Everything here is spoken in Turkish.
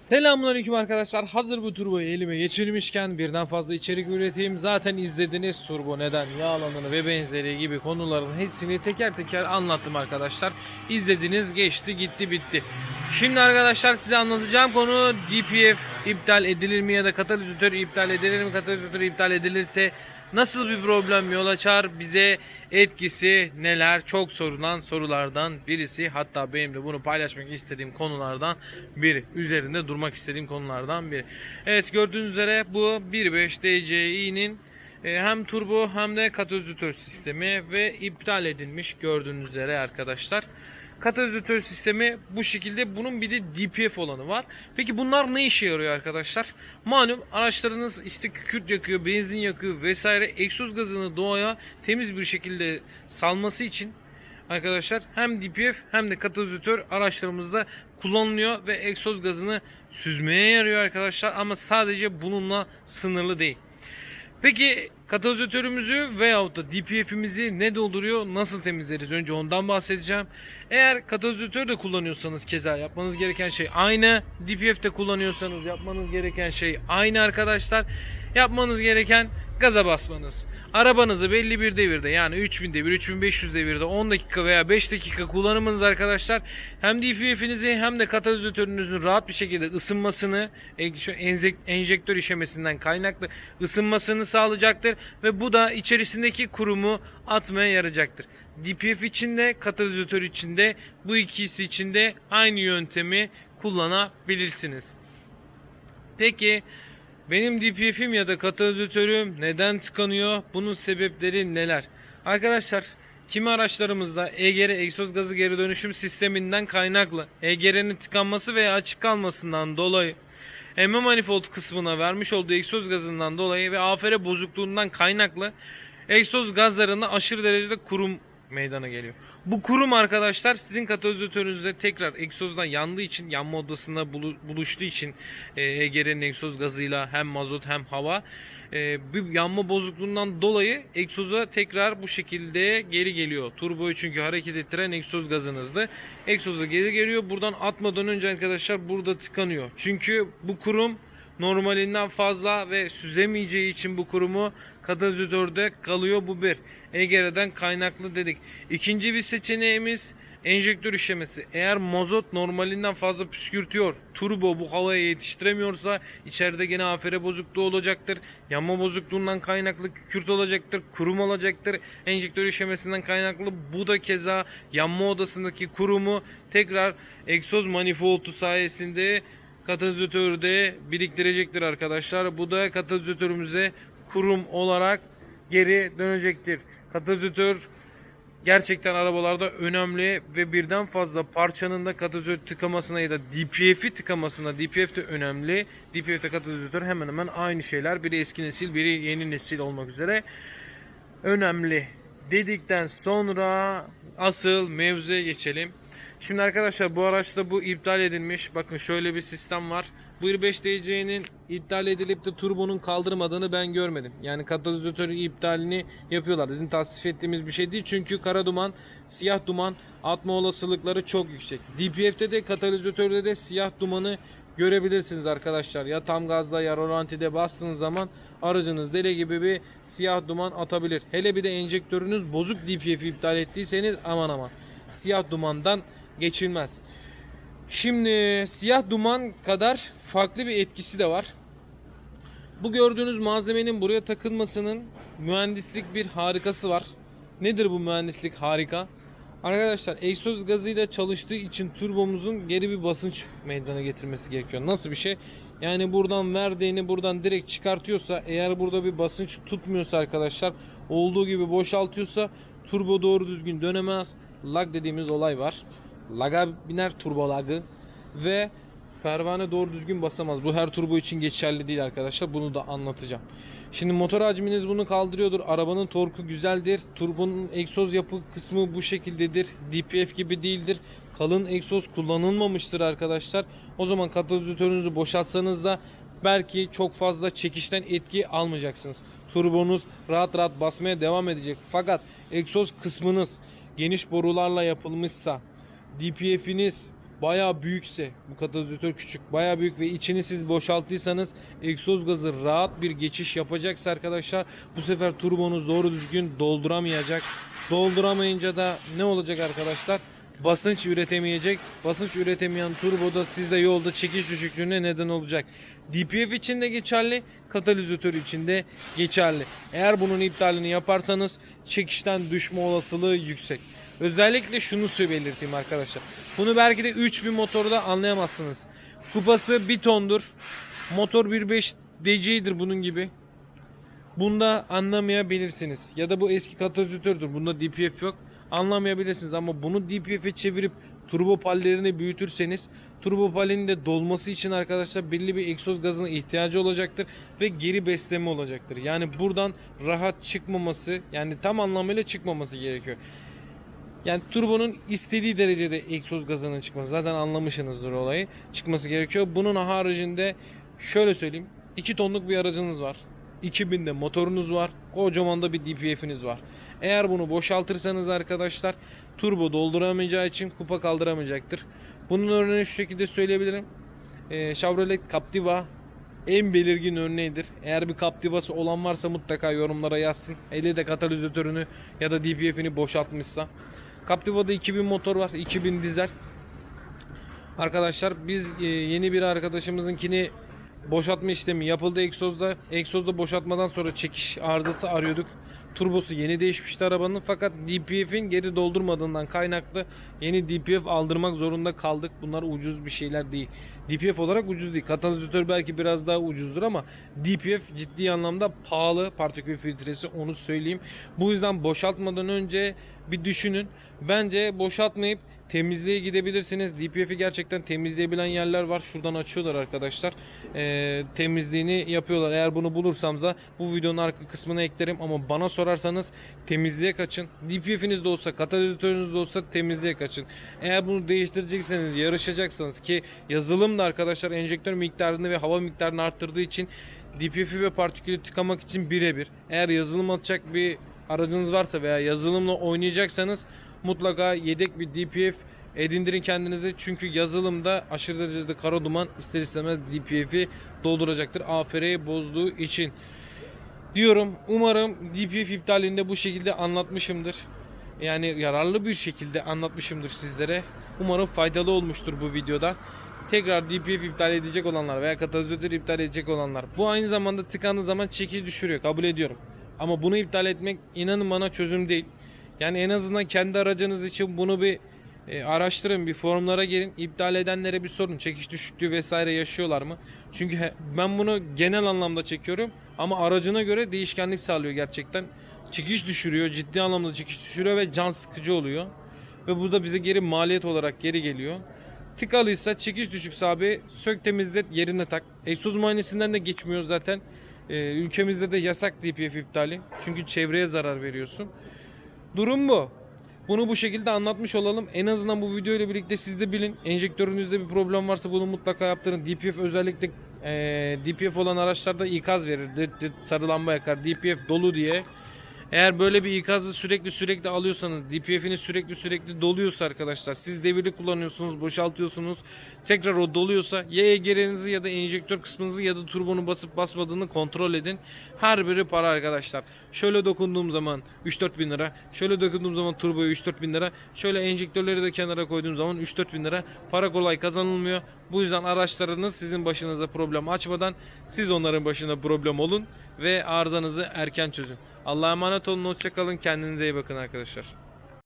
Selamünaleyküm arkadaşlar. Hazır bu turboyu elime geçirmişken birden fazla içerik üreteyim. Zaten izlediniz turbo neden yağlanını ve benzeri gibi konuların hepsini teker teker anlattım arkadaşlar. İzlediniz geçti gitti bitti. Şimdi arkadaşlar size anlatacağım konu DPF iptal edilir mi ya da katalizatör iptal edilir mi? Katalizatör iptal edilirse nasıl bir problem yol açar? Bize etkisi neler? Çok sorulan sorulardan birisi. Hatta benim de bunu paylaşmak istediğim konulardan biri. Üzerinde durmak istediğim konulardan biri. Evet gördüğünüz üzere bu 1.5 DCi'nin e, hem turbo hem de katalizatör sistemi ve iptal edilmiş gördüğünüz üzere arkadaşlar. Katalizatör sistemi bu şekilde. Bunun bir de DPF olanı var. Peki bunlar ne işe yarıyor arkadaşlar? Malum araçlarınız işte kükürt yakıyor, benzin yakıyor vesaire. Egzoz gazını doğaya temiz bir şekilde salması için arkadaşlar hem DPF hem de katalizatör araçlarımızda kullanılıyor ve egzoz gazını süzmeye yarıyor arkadaşlar ama sadece bununla sınırlı değil. Peki katalizatörümüzü veyahut da DPF'imizi ne dolduruyor, nasıl temizleriz? Önce ondan bahsedeceğim. Eğer katalizatör de kullanıyorsanız keza yapmanız gereken şey aynı. DPF de kullanıyorsanız yapmanız gereken şey aynı arkadaşlar. Yapmanız gereken gaza basmanız. Arabanızı belli bir devirde yani 3000 devir, 3500 devirde 10 dakika veya 5 dakika kullanımınız arkadaşlar hem DPF'inizi hem de katalizatörünüzün rahat bir şekilde ısınmasını e, enjektör işemesinden kaynaklı ısınmasını sağlayacaktır ve bu da içerisindeki kurumu atmaya yarayacaktır. DPF için de katalizatör için de bu ikisi için de aynı yöntemi kullanabilirsiniz. Peki benim DPF'im ya da katalizatörüm neden tıkanıyor? Bunun sebepleri neler? Arkadaşlar kimi araçlarımızda EGR egzoz gazı geri dönüşüm sisteminden kaynaklı EGR'nin tıkanması veya açık kalmasından dolayı emme manifold kısmına vermiş olduğu egzoz gazından dolayı ve AFR bozukluğundan kaynaklı egzoz gazlarında aşırı derecede kurum meydana geliyor. Bu kurum arkadaşlar sizin katalizatörünüzde tekrar egzozdan yandığı için yanma odasında bulu- buluştuğu için e, EGR'nin egzoz gazıyla hem mazot hem hava e, bir yanma bozukluğundan dolayı egzoza tekrar bu şekilde geri geliyor. Turboyu çünkü hareket ettiren egzoz gazınızdı. Egzoza geri geliyor. Buradan atmadan önce arkadaşlar burada tıkanıyor. Çünkü bu kurum normalinden fazla ve süzemeyeceği için bu kurumu katalizatörde kalıyor bu bir. EGR'den kaynaklı dedik. İkinci bir seçeneğimiz enjektör işlemesi. Eğer mazot normalinden fazla püskürtüyor, turbo bu havaya yetiştiremiyorsa içeride gene afere bozukluğu olacaktır. Yanma bozukluğundan kaynaklı kükürt olacaktır, kurum olacaktır. Enjektör işlemesinden kaynaklı bu da keza yanma odasındaki kurumu tekrar egzoz manifoldu sayesinde katalizatörde biriktirecektir arkadaşlar. Bu da katalizatörümüze kurum olarak geri dönecektir. Katalizatör gerçekten arabalarda önemli ve birden fazla parçanın da katalizatör tıkamasına ya da DPF'i tıkamasına DPF de önemli. DPF de katalizatör hemen hemen aynı şeyler. Biri eski nesil, biri yeni nesil olmak üzere önemli dedikten sonra asıl mevzuya geçelim. Şimdi arkadaşlar bu araçta bu iptal edilmiş. Bakın şöyle bir sistem var. Bu 1.5 DC'nin iptal edilip de turbonun kaldırmadığını ben görmedim. Yani katalizatörün iptalini yapıyorlar. Bizim tasvip ettiğimiz bir şey değil. Çünkü kara duman, siyah duman atma olasılıkları çok yüksek. DPF'de de katalizatörde de siyah dumanı görebilirsiniz arkadaşlar. Ya tam gazda ya rolantide bastığınız zaman aracınız deli gibi bir siyah duman atabilir. Hele bir de enjektörünüz bozuk DPF iptal ettiyseniz aman aman siyah dumandan geçilmez. Şimdi siyah duman kadar farklı bir etkisi de var. Bu gördüğünüz malzemenin buraya takılmasının mühendislik bir harikası var. Nedir bu mühendislik harika? Arkadaşlar egzoz gazıyla çalıştığı için turbomuzun geri bir basınç meydana getirmesi gerekiyor. Nasıl bir şey? Yani buradan verdiğini buradan direkt çıkartıyorsa eğer burada bir basınç tutmuyorsa arkadaşlar olduğu gibi boşaltıyorsa turbo doğru düzgün dönemez. Lag dediğimiz olay var. Laga biner turbo lagı ve pervane doğru düzgün basamaz. Bu her turbo için geçerli değil arkadaşlar. Bunu da anlatacağım. Şimdi motor hacminiz bunu kaldırıyordur. Arabanın torku güzeldir. Turbonun egzoz yapı kısmı bu şekildedir. DPF gibi değildir. Kalın egzoz kullanılmamıştır arkadaşlar. O zaman katalizatörünüzü boşaltsanız da belki çok fazla çekişten etki almayacaksınız. Turbonuz rahat rahat basmaya devam edecek. Fakat egzoz kısmınız geniş borularla yapılmışsa DPF'iniz bayağı büyükse bu katalizatör küçük bayağı büyük ve içini siz boşalttıysanız egzoz gazı rahat bir geçiş yapacaksa arkadaşlar bu sefer turbonuz doğru düzgün dolduramayacak. Dolduramayınca da ne olacak arkadaşlar? Basınç üretemeyecek. Basınç üretemeyen turboda sizde yolda çekiş düşüklüğüne neden olacak. DPF için de geçerli, katalizatör için de geçerli. Eğer bunun iptalini yaparsanız çekişten düşme olasılığı yüksek. Özellikle şunu belirteyim arkadaşlar. Bunu belki de 3000 motorda anlayamazsınız. Kupası 1 tondur. Motor 1.5 DC'dir bunun gibi. Bunda anlamayabilirsiniz. Ya da bu eski katalizatördür. Bunda DPF yok. Anlamayabilirsiniz ama bunu DPF'e çevirip turbo pallerini büyütürseniz turbo palinin de dolması için arkadaşlar belli bir egzoz gazına ihtiyacı olacaktır ve geri besleme olacaktır. Yani buradan rahat çıkmaması yani tam anlamıyla çıkmaması gerekiyor. Yani turbonun istediği derecede egzoz gazının çıkması. Zaten anlamışsınızdır olayı. Çıkması gerekiyor. Bunun haricinde şöyle söyleyeyim. 2 tonluk bir aracınız var. 2000'de motorunuz var. Kocaman da bir DPF'iniz var. Eğer bunu boşaltırsanız arkadaşlar turbo dolduramayacağı için kupa kaldıramayacaktır. Bunun örneğini şu şekilde söyleyebilirim. Ee, Chevrolet Captiva en belirgin örneğidir. Eğer bir Captiva'sı olan varsa mutlaka yorumlara yazsın. Eli de katalizatörünü ya da DPF'ini boşaltmışsa. Captiva'da 2000 motor var. 2000 dizel. Arkadaşlar biz e, yeni bir arkadaşımızınkini boşaltma işlemi yapıldı egzozda. Egzozda boşaltmadan sonra çekiş arızası arıyorduk. Turbosu yeni değişmişti arabanın fakat DPF'in geri doldurmadığından kaynaklı yeni DPF aldırmak zorunda kaldık. Bunlar ucuz bir şeyler değil. DPF olarak ucuz değil. Katalizatör belki biraz daha ucuzdur ama DPF ciddi anlamda pahalı partikül filtresi onu söyleyeyim. Bu yüzden boşaltmadan önce bir düşünün. Bence boşaltmayıp temizliğe gidebilirsiniz. DPF'i gerçekten temizleyebilen yerler var. Şuradan açıyorlar arkadaşlar. Ee, temizliğini yapıyorlar. Eğer bunu bulursam da bu videonun arka kısmına eklerim. Ama bana sorarsanız temizliğe kaçın. DPF'iniz de olsa, katalizatörünüz de olsa temizliğe kaçın. Eğer bunu değiştirecekseniz, yarışacaksanız ki yazılım da arkadaşlar enjektör miktarını ve hava miktarını arttırdığı için DPF'i ve partikülü tıkamak için birebir. Eğer yazılım atacak bir aracınız varsa veya yazılımla oynayacaksanız mutlaka yedek bir DPF edindirin kendinize. Çünkü yazılımda aşırı derecede kara duman ister istemez DPF'i dolduracaktır. AFR'yi bozduğu için. Diyorum umarım DPF iptalinde bu şekilde anlatmışımdır. Yani yararlı bir şekilde anlatmışımdır sizlere. Umarım faydalı olmuştur bu videoda. Tekrar DPF iptal edecek olanlar veya katalizatör iptal edecek olanlar. Bu aynı zamanda tıkandığı zaman çekiş düşürüyor. Kabul ediyorum. Ama bunu iptal etmek inanın bana çözüm değil. Yani en azından kendi aracınız için bunu bir e, araştırın, bir forumlara girin. İptal edenlere bir sorun. Çekiş düşüklüğü vesaire yaşıyorlar mı? Çünkü he- ben bunu genel anlamda çekiyorum ama aracına göre değişkenlik sağlıyor gerçekten. Çekiş düşürüyor, ciddi anlamda çekiş düşürüyor ve can sıkıcı oluyor. Ve bu da bize geri maliyet olarak geri geliyor. Tıkalıysa çekiş düşükse abi sök temizlet yerine tak. Egzoz muayenesinden de geçmiyor zaten. Ee, ülkemizde de yasak DPF iptali. Çünkü çevreye zarar veriyorsun. Durum bu. Bunu bu şekilde anlatmış olalım. En azından bu video ile birlikte siz de bilin. Enjektörünüzde bir problem varsa bunu mutlaka yaptırın. DPF özellikle eee, DPF olan araçlarda ikaz verir. Dırt dırt sarı lamba yakar. DPF dolu diye. Eğer böyle bir ikazı sürekli sürekli alıyorsanız, DPF'iniz sürekli sürekli doluyorsa arkadaşlar, siz devirli kullanıyorsunuz, boşaltıyorsunuz, tekrar o doluyorsa ya EGR'nizi ya da enjektör kısmınızı ya da turbonu basıp basmadığını kontrol edin. Her biri para arkadaşlar. Şöyle dokunduğum zaman 3-4 bin lira, şöyle dokunduğum zaman turboya 3-4 bin lira, şöyle enjektörleri de kenara koyduğum zaman 3-4 bin lira. Para kolay kazanılmıyor. Bu yüzden araçlarınız sizin başınıza problem açmadan siz onların başına problem olun ve arızanızı erken çözün. Allah'a emanet olun, hoşçakalın, kendinize iyi bakın arkadaşlar.